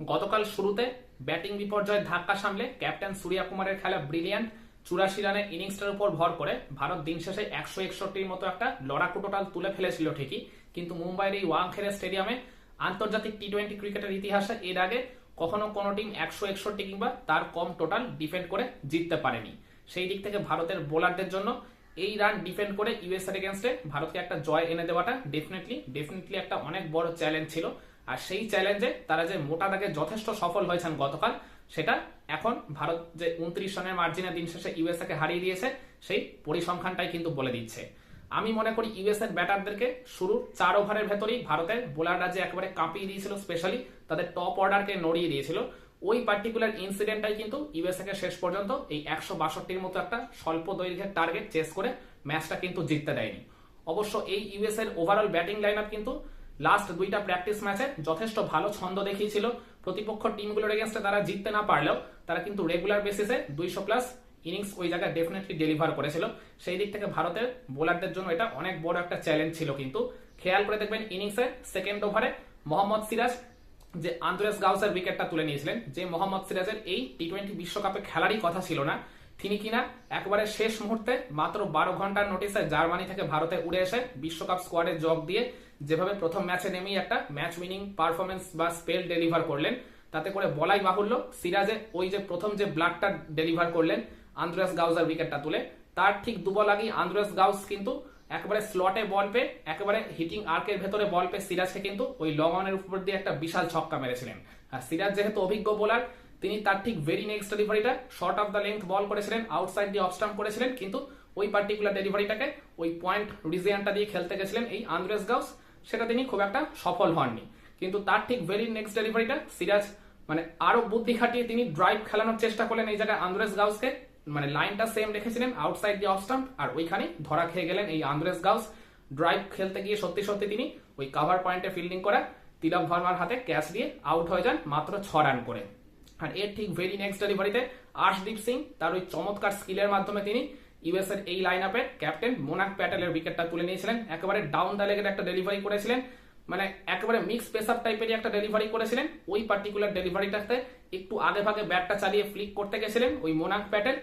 গতকাল শুরুতে ব্যাটিং বিপর্যয়ের ধাক্কা সামলে ক্যাপ্টেন সূর্যা কুমারের খেলা ব্রিলিয়ান্ট। চুরাশি রানের ইনিংসটার উপর ভর করে ভারত দিন শেষে একশো একষট্টির মতো একটা লড়াকু টোটাল তুলে ফেলেছিল ঠিকই। কিন্তু মুম্বাইয়ের এই ওয়াংখেড়ে স্টেডিয়ামে আন্তর্জাতিক টি টোয়েন্টি ক্রিকেটের ইতিহাসে এর আগে কখনো কোনো টিম একশো একষট্টি কিংবা তার কম টোটাল ডিফেন্ড করে জিততে পারেনি। সেই দিক থেকে ভারতের বোলারদের জন্য এই রান ডিফেন্ড করে ইউএস এর এগেনস্টে ভারতকে একটা জয় এনে দেওয়াটা ডেফিনেটলি ডেফিনেটলি একটা অনেক বড় চ্যালেঞ্জ ছিল। আর সেই চ্যালেঞ্জে তারা যে মোটা দাগে যথেষ্ট সফল হয়েছেন গতকাল, সেটা এখন ভারত যে উনত্রিশ রানের মার্জিনে দিন শেষে ইউএসএ কে হারিয়ে দিয়েছে, সেই পরিসংখ্যানটাই কিন্তু বলে দিচ্ছে। আমি মনে করি ইউএস এর ব্যাটারদেরকে শুরু চার ওভারের ভেতরেই ভারতের বোলাররা যে একেবারে কাঁপিয়ে দিয়েছিল স্পেশালি তাদের টপ অর্ডারকে নড়িয়ে দিয়েছিল, ওই পার্টিকুলার ইনসিডেন্টটাই কিন্তু ইউএসএ কে শেষ পর্যন্ত এই একশো বাষট্টির মতো একটা স্বল্প দৈর্ঘ্যের টার্গেট চেস করে ম্যাচটা কিন্তু জিততে দেয়নি। অবশ্য এই ইউএস এর ওভারঅল ব্যাটিং লাইন কিন্তু লাস্ট দুইটা প্র্যাকটিস ম্যাচে যথেষ্ট ভালো ছন্দ দেখিয়েছিল। প্রতিপক্ষ টিমগুলোর এগেনস্টে তারা জিততে না পারলেও তারা কিন্তু রেগুলার বেসিসে দুইশো প্লাস ইনিংস ওই জায়গায় ডেফিনেটলি ডেলিভার করেছিল। সেই দিক থেকে ভারতের বোলারদের জন্য এটা অনেক বড় একটা চ্যালেঞ্জ ছিল কিন্তু। খেয়াল করে দেখবেন ইনিংসের সেকেন্ড ওভারে মোহাম্মদ সিরাজ যে আন্দ্রেস গাউসের উইকেটটা তুলে নিয়েছিলেন, যে মোহাম্মদ সিরাজের এই টি টোয়েন্টি বিশ্বকাপে খেলারই কথা ছিল না। তিনি কিনা একবারে শেষ মুহূর্তে মাত্র বারো ঘণ্টার নোটিসে জার্মানি থেকে ভারতে উড়ে এসে বিশ্বকাপ স্কোয়াডে যোগ দিয়ে যেভাবে প্রথম ম্যাচে নেমেই একটা ম্যাচ উইনিং পারফরমেন্স বা স্পেল ডেলিভার করলেন, তাতে করে বলাই বাহুল্য সিরাজে ওই যে প্রথম যে ব্লাডটা ডেলিভার করলেন আন্দ্রেস গাউজার উইকেটটা তুলে, তার ঠিক দুবল আগেই আন্দ্রেস গাউস কিন্তু একেবারে স্লটে বল পেয়ে, একেবারে হিটিং আর্কের ভেতরে বল পেয়ে সিরাজকে কিন্তু ওই লং অনের উপর দিয়ে একটা বিশাল ছক্কা মেরেছিলেন। আর সিরাজ যেহেতু অভিজ্ঞ বোলার তিনি তার ঠিক ভেরি নেক্সট ডেলিভারিটা short of the length ball করেছিলেন আউটসাইড দিয়ে অফস্টাম্প করেছিলেন, কিন্তু ওই পার্টিকুলার ডেলিভারিটাকে ওই পয়েন্ট রিজিয়ানটা দিয়ে খেলতে গেছিলেন এই আন্দ্রেস গাউস। সেটা তিনি খুব একটা সফল হননি। কিন্তু তার ঠিক ভেরি নেক্সট ডেলিভারিটা সিরাজ মানে আরও বুদ্ধি খাটিয়ে তিনি ড্রাইভ খেলানোর চেষ্টা করলেন এই জায়গায় আন্দ্রেস গাউসকে। মানে লাইনটা সেম রেখেছিলেন আউটসাইড দিয়ে অফ স্টাম্প আর ওইখানে ধরা খেয়ে গেলেন এই আন্দ্রেস গাউস। ড্রাইভ খেলতে গিয়ে সত্যি সত্যি তিনি ওই কাভার পয়েন্টে ফিল্ডিং করা তিলক ভার্মার হাতে ক্যাচ দিয়ে আউট হয়ে যান মাত্র ছ রান করে। আর এর ঠিক ভেরি নেক্সট ডেলিভারিতে আর্শদীপ সিং, তার ওই চমৎকার স্কিলের মাধ্যমে তিনি ইউএস এর এই লাইন আপের ক্যাপ্টেন মোনাক প্যাটেলের উইকেটটা তুলে নিয়েছিলেন। একেবারে ডাউন দ্য লেগের একটা ডেলিভারি করেছিলেন। মানে একেবারে মিক্স পেসার টাইপের একটা ডেলিভারি করেছিলেন। ওই পার্টিকুলার ডেলিভারিটাতে একটু আগে ভাগে ব্যাটটা চালিয়ে ফ্লিক করতে গেছিলেন ওই মোনাক প্যাটেল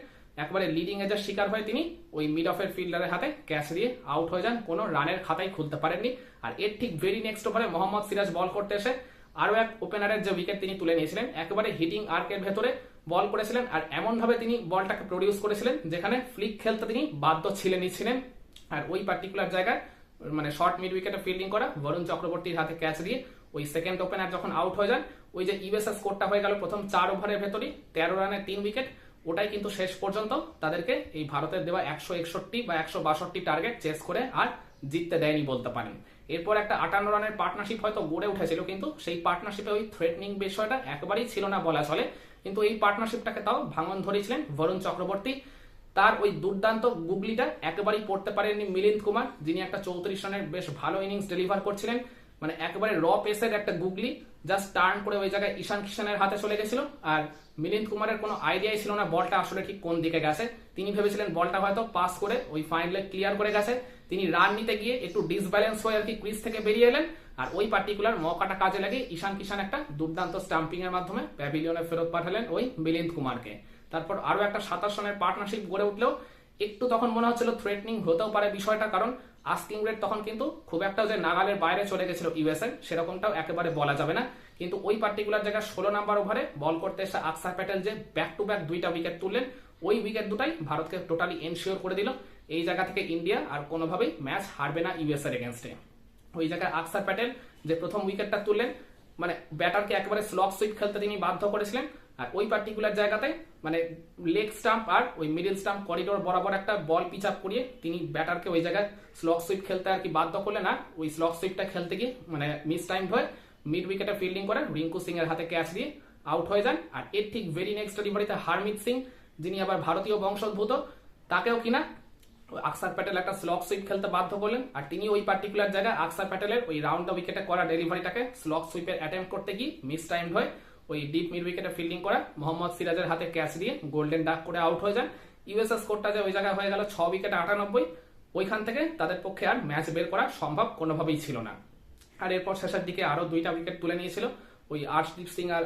একবারে লিডিং এজার শিকার হয়ে তিনি ওই মিড অফের ফিল্ডারের হাতে ক্যাচ দিয়ে আউট হয়ে যান। কোনো রানের খাতায় খুলতে পারেননি। আর এর ঠিক ভেরি নেক্সট ওভারে মোহাম্মদ সিরাজ বল করতে এসে আরও এক ওপেনারের যে উইকেট তিনি তুলে নিয়েছিলেন, একেবারে হিটিং আর্কের ভেতরে বল করেছিলেন আর এমন ভাবে তিনি বলটাকে প্রডিউস করেছিলেন যেখানে ফ্লিক খেলতে তিনি বাধ্য ছিলেন নিচ্ছিলেন আর ওই পার্টিকুলার জায়গায় মানে শর্ট মিড উইকেটে ফিল্ডিং করা, বরুণ চক্রবর্তীর হাতে ক্যাচ দিয়ে ওই সেকেন্ড ওপেনার যখন আউট হয়ে যান, ওই যে ইউএসএ স্কোরটা হয়ে গেল প্রথম চার ওভারের ভেতরেই, তেরো রানে তিন উইকেট ওটাই কিন্তু শেষ পর্যন্ত তাদেরকে এই ভারতের দেওয়া একশো একষট্টি বা একশো বাষট্টি টার্গেট চেস করে আর জিততে দেয়নি বলতে পারেন। এরপর একটা আটান্ন রানের পার্টনারশিপ হয়তো গড়ে উঠেছিল, কিন্তু সেই পার্টনারশিপে ওই থ্রেটনিং বিষয়টা একেবারেই ছিল না বলা চলে কিন্তু এই পার্টনারশিপটাকে তাও ভাঙন ধরেছিলেন বরুণ চক্রবর্তী। তার ওই দুর্দান্ত গুগলিটা একেবারেই পড়তে পারেননি মিলিন্দ কুমার, যিনি একটা চৌত্রিশ রানের বেশ ভালো ইনিংস ডেলিভার করছিলেন। মানে একেবারে র পেসের একটা গুগলি জাস্ট টার্ন করে ওই জায়গায় ঈশান কিষানের হাতে চলে গেছিল। আর মিলিন্দ কুমারের কোনো আইডিয়াই ছিল না বলটা আসলে ঠিক কোন দিকে গেছে। তিনি ভেবেছিলেন বলটা হয়তো পাস করে ওই ফাইনালে ক্লিয়ার করে গেছে। তিনি রান নিতে গিয়ে একটু ডিসব্যালেন্স হয়ে আর কি ক্রিজ থেকে বেরিয়ে এলেন। আর ওই পার্টিকুলার মকাটা কাজে লাগে ঈশান কিষান একটা দুর্দান্ত স্টাম্পিং এর মাধ্যমে প্যাভিলিয়নে ফেরত পাঠালেন ওই মিলিন্দ কুমারকে। তারপর আরও একটা সাতাশ রানের পার্টনারশিপ গড়ে উঠলেও একটু তখন মনে হচ্ছিল থ্রেটনিং হতেও পারে বিষয়টা, কারণ আস্কিং রেট তখন কিন্তু খুব একটা যে নাগালের বাইরে চলে গেছিল ইউএসএ সেরকমটাও একেবারে বলা যাবে না। কিন্তু ওই পার্টিকুলার জায়গায় ষোলো নাম্বার ওভারে বল করতে এসে আকসার প্যাটেল যে ব্যাক টু ব্যাক দুইটা উইকেট তুললেন, ওই উইকেট দুটাই ভারতকে টোটালি এনশিওর করে দিল। এই জায়গা থেকে ইন্ডিয়া আর কোনোভাবেই ম্যাচ হারবে না ইউএসএর এগেনস্টে ওই জায়গায় আকসার প্যাটেল যে প্রথম উইকেটটা তুললেন মানে ব্যাটারকে একেবারে স্লক সুইপ খেলতে তিনি বাধ্য করেছিলেন, আর ওই পার্টিকুলার জায়গাতে মানে লেগ স্টাম্প আর ওই মিডিল স্টাম্প করিডোর বরাবর একটা বল পিচ আপ করিয়ে তিনি ব্যাটারকে ওই জায়গায় স্লক সুইপ খেলতে আর কি বাধ্য করলেন, আর ওই স্লক সুইপটা খেলতে গিয়ে মানে মিস টাইম হয়ে মিড উইকেটে ফিল্ডিং করেন, রিঙ্কু সিং এর হাতে ক্যাচ দিয়ে আউট হয়ে যান। আর এর ঠিক ভেরি নেক্সট ডেলিভারিতে হারমিত সিং, যিনি আবার ভারতীয় বংশোদ্ভূত, তাকেও কিনা আকসার প্যাটেল একটা স্লক সুইপ খেলতে বাধ্য করলেন, আর তিনি ওই পার্টিকুলার জায়গায় আকসার প্যাটেলের ওই রাউন্ড দ্য উইকেটে করা ডেলিভারিটাকে স্লক সুইপের অ্যাটেম্প করতে গিয়ে মিস টাইম হয়ে ওই ডিপ মিড উইকেটে ফিল্ডিং করা মোহাম্মদ সিরাজের হাতে ক্যাচ দিয়ে গোল্ডেন ডাক করে আউট হয়ে যান। ইউএসএস স্কোরটা যে ওই জায়গায় হয়ে গেল ছ উইকেটে আটানব্বই। ওইখান থেকে তাদের পক্ষে আর ম্যাচ বের করা সম্ভব কোনোভাবেই ছিল না। আর এরপর শেষের দিকে আরও দুইটা উইকেট তুলে নিয়েছিল ওই আর্শদীপ সিং আর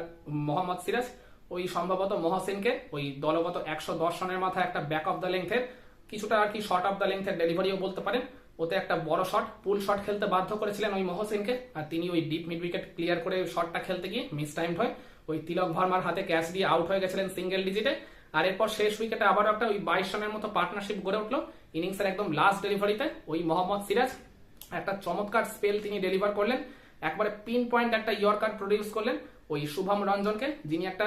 মোহাম্মদ সিরাজ। ওই সম্ভবত মহসিনকে ওই দলগত একশো দশ রানের মাথায় একটা ব্যাক অফ দ্য লেন্থের কিছুটা আর কি শর্ট অফ দ্য লেন্থের ডেলিভারিও বলতে পারেন। ওতে একটা বড় শট পুল শট খেলতে বাধ্য করেছিলেন ওই মহসিনকে। আর তিনি ওই ডিপ মিড উইকেট ক্লিয়ার করে শটটা খেলতে গিয়ে মিস টাইমড হয়। ওই তিলক ভার্মার হাতে ক্যাচ দিয়ে আউট হয়ে গেছিলেন সিঙ্গেল ডিজিটে আর এরপর শেষ উইকেটে আবারও একটা ওই বাইশ রানের মতো পার্টনারশিপ গড়ে উঠল। ইনিংসের একদম লাস্ট ডেলিভারিতে ওই মোহাম্মদ সিরাজ। একটা চমৎকার স্পেল তিনি ডেলিভার করলেন। একবারে পিন পয়েন্ট একটা ইয়র্কার প্রডিউস করলেন ওই শুভম রঞ্জনকে, যিনি একটা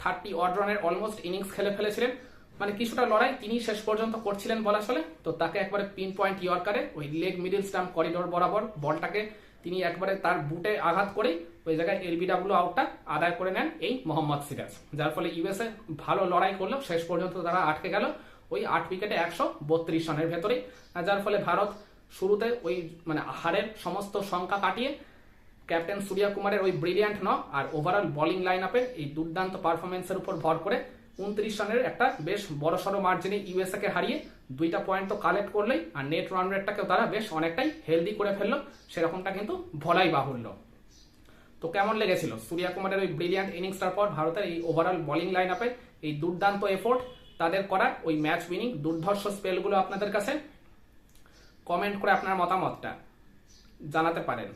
থার্টি অড রানের অলমোস্ট ইনিংস খেলে ফেলেছিলেন। মানে কিছুটা লড়াই তিনি শেষ পর্যন্ত করছিলেন বলা চলে তো তাকে একবারে পিন পয়েন্ট ইয়র্কারে ওই লেগ মিডিল স্টাম্প করিডোর বরাবর বলটাকে তিনি একবারে তার বুটে আঘাত করে ওই জায়গায় এলবিডাব্লিউ আউটটা আদায় করে নেন এই মোহাম্মদ সিরাজ। যার ফলে ইউএসএ ভালো লড়াই করল শেষ পর্যন্ত তারা আটকে গেল ওই আট উইকেটে একশো বত্রিশ রানের ভেতরেই। আর যার ফলে ভারত শুরুতে ওই মানে হারের সমস্ত সংখ্যা কাটিয়ে ক্যাপ্টেন সূর্যা কুমারের ওই ব্রিলিয়ান্ট নক আর ওভারঅল বোলিং লাইন আপের এই দুর্দান্ত পারফরমেন্সের উপর ভর করে উনত্রিশ রানের একটা বেশ বড়সড় মার্জিনে ইউএসএ কে হারিয়ে দুইটা পয়েন্ট তো কালেক্ট করলেই আর নেট রান রেটটাকেও তারা বেশ অনেকটাই হেলদি করে ফেলল। সেরকমটা কিন্তু ভলাই বাহুল্য। তো কেমন লেগেছিল? সূর্যা কুমারের ওই ব্রিলিয়ান্ট ইনিংসটার পর ভারতের এই ওভারঅল বোলিং লাইন আপে এই দুর্দান্ত এফোর্ট তাদের করা ওই ম্যাচ উইনিং দুর্ধর্ষ স্পেলগুলো আপনাদের কাছে? কমেন্ট করে আপনার মতামতটা জানাতে পারেন।